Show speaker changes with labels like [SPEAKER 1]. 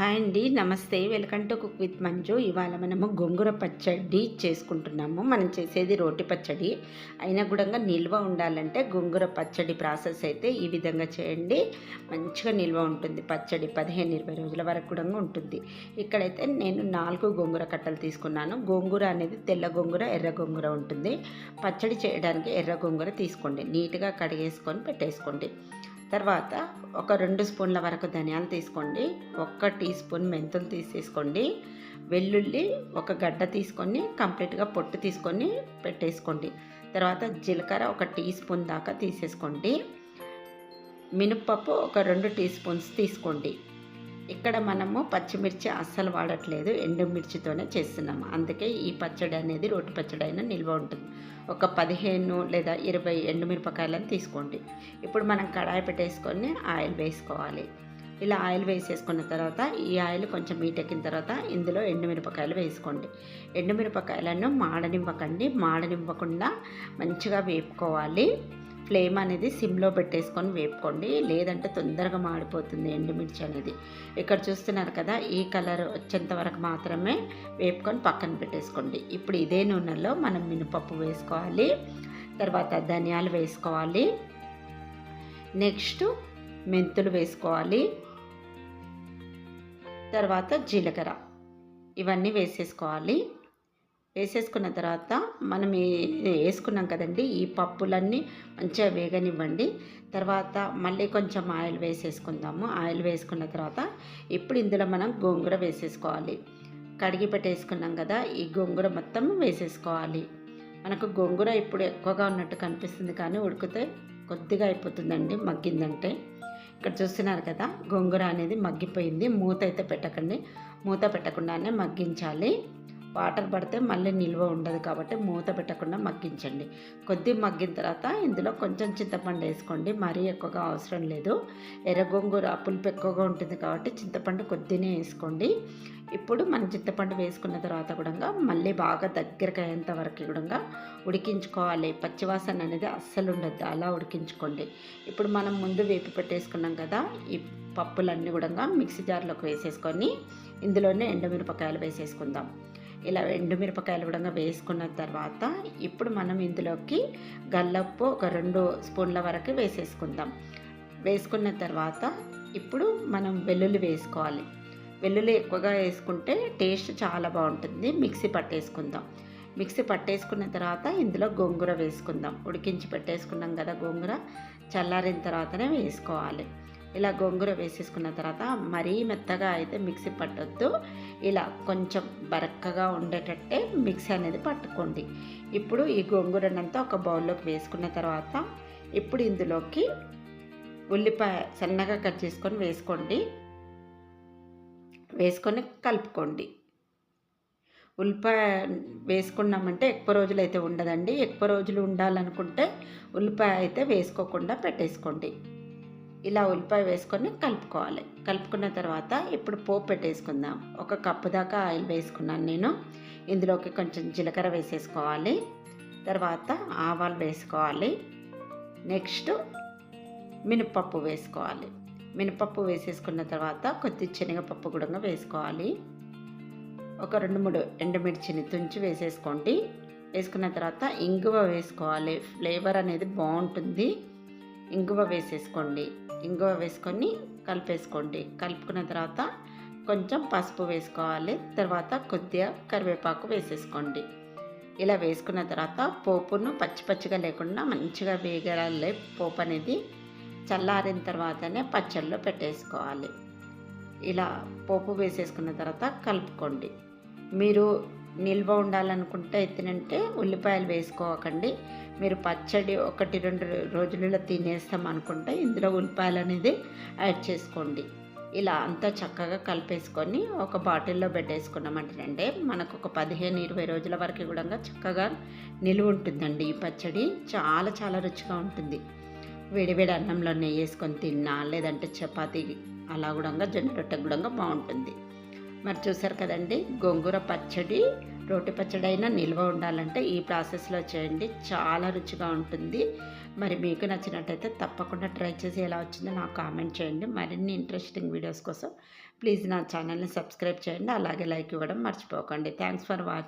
[SPEAKER 1] Hi అండి నమస్తే. Welcome to cook with Manju. ఇవాళ మనము గోంగూర పచ్చడి చేసుకుంటున్నాము. మనం చేసేది రోటి పచ్చడి. అయినా కూడా నిల్వ ఉండాలంటే గోంగూర పచ్చడి ప్రాసెస్ అయితే ఈ విధంగా చేయండి. మంచిగా నిల్వ ఉంటుంది. పచ్చడి పదిహేను ఇరవై రోజుల వరకు కూడా ఉంటుంది. ఇక్కడైతే నేను నాలుగు గొంగూర కట్టలు తీసుకున్నాను. గోంగూర అనేది తెల్ల గొంగూర ఎర్ర గోంగూర ఉంటుంది. పచ్చడి చేయడానికి ఎర్ర గోంగూర తీసుకోండి. నీట్గా కడిగేసుకొని పెట్టేసుకోండి. తర్వాత ఒక రెండు స్పూన్ల వరకు ధనియాలు తీసుకోండి. ఒక్క టీ స్పూన్ మెంతులు తీసేసుకోండి. వెల్లుల్లి ఒక గడ్డ తీసుకొని కంప్లీట్గా పొట్టు తీసుకొని పెట్టేసుకోండి. తర్వాత జీలకర్ర ఒక టీ స్పూన్ దాకా తీసేసుకోండి. మినప్పప్పు ఒక రెండు టీ స్పూన్స్ తీసుకోండి. ఇక్కడ మనము పచ్చిమిర్చి అస్సలు వాడట్లేదు ఎండుమిర్చితోనే చేస్తున్నాము. అందుకే ఈ పచ్చడి అనేది రోటి పచ్చడి అయినా నిల్వ ఉంటుంది. ఒక పదిహేను లేదా ఇరవై ఎండుమిరపకాయలను తీసుకోండి. ఇప్పుడు మనం కడాయి పెట్టేసుకొని ఆయిల్ వేసుకోవాలి. ఇలా ఆయిల్ వేసేసుకున్న తర్వాత ఈ ఆయిల్ కొంచెం మీటెక్కిన తర్వాత ఇందులో ఎండుమిరపకాయలు వేసుకోండి. ఎండుమిరపకాయలను మాడనివ్వకండి. మాడనివ్వకుండా మంచిగా వేపుకోవాలి. ఫ్లేమ్ అనేది సిమ్లో పెట్టేసుకొని వేపుకోండి. లేదంటే తొందరగా మాడిపోతుంది ఎండుమిర్చి అనేది. ఇక్కడ చూస్తున్నారు కదా ఈ కలర్ వచ్చేంత వరకు మాత్రమే వేపుకొని పక్కన పెట్టేసుకోండి. ఇప్పుడు ఇదే నూనెలో మనం మినపప్పు వేసుకోవాలి. తర్వాత ధనియాలు వేసుకోవాలి. నెక్స్ట్ మెంతులు వేసుకోవాలి. తర్వాత జీలకర్ర. ఇవన్నీ వేసేసుకోవాలి. వేసేసుకున్న తర్వాత మనం వేసుకున్నాం కదండి ఈ పప్పులన్నీ మంచిగా వేగనివ్వండి. తర్వాత మళ్ళీ కొంచెం ఆయిల్ వేసేసుకుందాము. ఆయిల్ వేసుకున్న తర్వాత ఇప్పుడు ఇందులో మనం గోంగూర వేసేసుకోవాలి. కడిగి పెట్టేసుకున్నాం కదా ఈ గోంగూర మొత్తం వేసేసుకోవాలి. మనకు గోంగూర ఇప్పుడు ఎక్కువగా ఉన్నట్టు కనిపిస్తుంది కానీ ఉడికితే కొద్దిగా అయిపోతుందండి మగ్గిందంటే. ఇక్కడ చూస్తున్నారు కదా గోంగూర అనేది మగ్గిపోయింది. మూత అయితే పెట్టకండి. మూత పెట్టకుండానే మగ్గించాలి. వాటర్ పడితే మళ్ళీ నిల్వ ఉండదు కాబట్టి మూత పెట్టకుండా మగ్గించండి. కొద్ది మగ్గిన తర్వాత ఇందులో కొంచెం చింతపండు వేసుకోండి. మరీ ఎక్కువగా అవసరం లేదు. ఎర్ర గోంగూర పులుపు ఎక్కువగా ఉంటుంది కాబట్టి చింతపండు కొద్దినే వేసుకోండి. ఇప్పుడు మనం చింతపండు వేసుకున్న తర్వాత కూడా మళ్ళీ బాగా దగ్గరకు అయ్యేంత వరకు కూడా ఉడికించుకోవాలి. పచ్చివాసన అనేది అస్సలు ఉండద్దు. అలా ఉడికించుకోండి. ఇప్పుడు మనం ముందు వేపి పెట్టేసుకున్నాం కదా ఈ పప్పులన్నీ కూడా మిక్సీ జార్లోకి వేసేసుకొని ఇందులోనే ఎండుమిరపకాయలు వేసేసుకుందాం. ఇలా ఎండుమిరపకాయలు కూడా వేసుకున్న తర్వాత ఇప్పుడు మనం ఇందులోకి గల్లప్పు ఒక రెండు స్పూన్ల వరకు వేసేసుకుందాం. వేసుకున్న తర్వాత ఇప్పుడు మనం వెల్లుల్లి వేసుకోవాలి. వెల్లుల్లి ఎక్కువగా వేసుకుంటే టేస్ట్ చాలా బాగుంటుంది. మిక్సీ పట్టేసుకుందాం. మిక్సీ పట్టేసుకున్న తర్వాత ఇందులో గోంగూర వేసుకుందాం. ఉడికించి పెట్టేసుకున్నాం కదా గోంగూర. చల్లారిన తర్వాతనే వేసుకోవాలి. ఇలా గోంగూర వేసేసుకున్న తర్వాత మరీ మెత్తగా అయితే మిక్సీ పట్టొద్దు. ఇలా కొంచెం బరక్కగా ఉండేటట్టే మిక్సీ అనేది పట్టుకోండి. ఇప్పుడు ఈ గోంగూరనంతా ఒక బౌల్లోకి వేసుకున్న తర్వాత ఇప్పుడు ఇందులోకి ఉల్లిపాయ సన్నగా కట్ చేసుకొని వేసుకోండి. వేసుకొని కలుపుకోండి. ఉల్లిపాయ వేసుకున్నామంటే ఎక్కువ రోజులు అయితే ఉండదండి. ఎక్కువ రోజులు ఉండాలనుకుంటే ఉల్లిపాయ అయితే వేసుకోకుండా పెట్టేసుకోండి. ఇలా ఉల్లిపాయ వేసుకొని కలుపుకోవాలి. కలుపుకున్న తర్వాత ఇప్పుడు పోపు పెట్టేసుకుందాం. ఒక కప్పు దాకా ఆయిల్ వేసుకున్నాను నేను. ఇందులోకి కొంచెం జీలకర్ర వేసేసుకోవాలి. తర్వాత ఆవాలు వేసుకోవాలి. నెక్స్ట్ మినపప్పు వేసుకోవాలి. మినపప్పు వేసేసుకున్న తర్వాత కొద్ది శనగపప్పు కూడా వేసుకోవాలి. ఒక రెండు మూడు ఎండుమిర్చిని తుంచి వేసేసుకోండి. వేసుకున్న తర్వాత ఇంగువ వేసుకోవాలి. ఫ్లేవర్ అనేది బాగుంటుంది. ఇంగువ వేసేసుకోండి. ఇంగువ వేసుకొని కలిపేసుకోండి. కలుపుకున్న తర్వాత కొంచెం పసుపు వేసుకోవాలి. తర్వాత కొద్దిగా కరివేపాకు వేసేసుకోండి. ఇలా వేసుకున్న తర్వాత పోపును పచ్చి పచ్చిగా లేకుండా మంచిగా వేగలే. పోపు అనేది చల్లారిన తర్వాతనే పచ్చళ్ళలో పెట్టేసుకోవాలి. ఇలా పోపు వేసేసుకున్న తర్వాత కలుపుకోండి. మీరు నిల్వ ఉండాలనుకుంటే ఎత్తినంటే ఉల్లిపాయలు వేసుకోకండి. మీరు పచ్చడి ఒకటి రెండు రోజులలో తినేస్తాం అనుకుంటే ఇందులో ఉల్లిపాయలు అనేది యాడ్ చేసుకోండి. ఇలా అంతా చక్కగా కలిపేసుకొని ఒక బాటిల్లో పెట్టేసుకున్నామంటేనంటే మనకు ఒక పదిహేను ఇరవై రోజుల వరకు కూడా చక్కగా నిలువ ఉంటుందండి ఈ పచ్చడి. చాలా చాలా రుచిగా ఉంటుంది. వేడివేడి అన్నంలో నెయ్యి వేసుకొని తిన్నా లేదంటే చపాతీ అలా కూడా జొన్న రొట్టె కూడా బాగుంటుంది. మరి చూసారు కదండి గోంగూర పచ్చడి రోటి పచ్చడి అయినా నిల్వ ఉండాలంటే ఈ ప్రాసెస్లో చేయండి. చాలా రుచిగా ఉంటుంది. మరి మీకు నచ్చినట్టయితే తప్పకుండా ట్రై చేసి ఎలా వచ్చిందో నాకు కామెంట్ చేయండి. మరిన్ని ఇంట్రెస్టింగ్ వీడియోస్ కోసం ప్లీజ్ నా ఛానల్ని సబ్స్క్రైబ్ చేయండి. అలాగే లైక్ ఇవ్వడం మర్చిపోకండి. Thanks for watching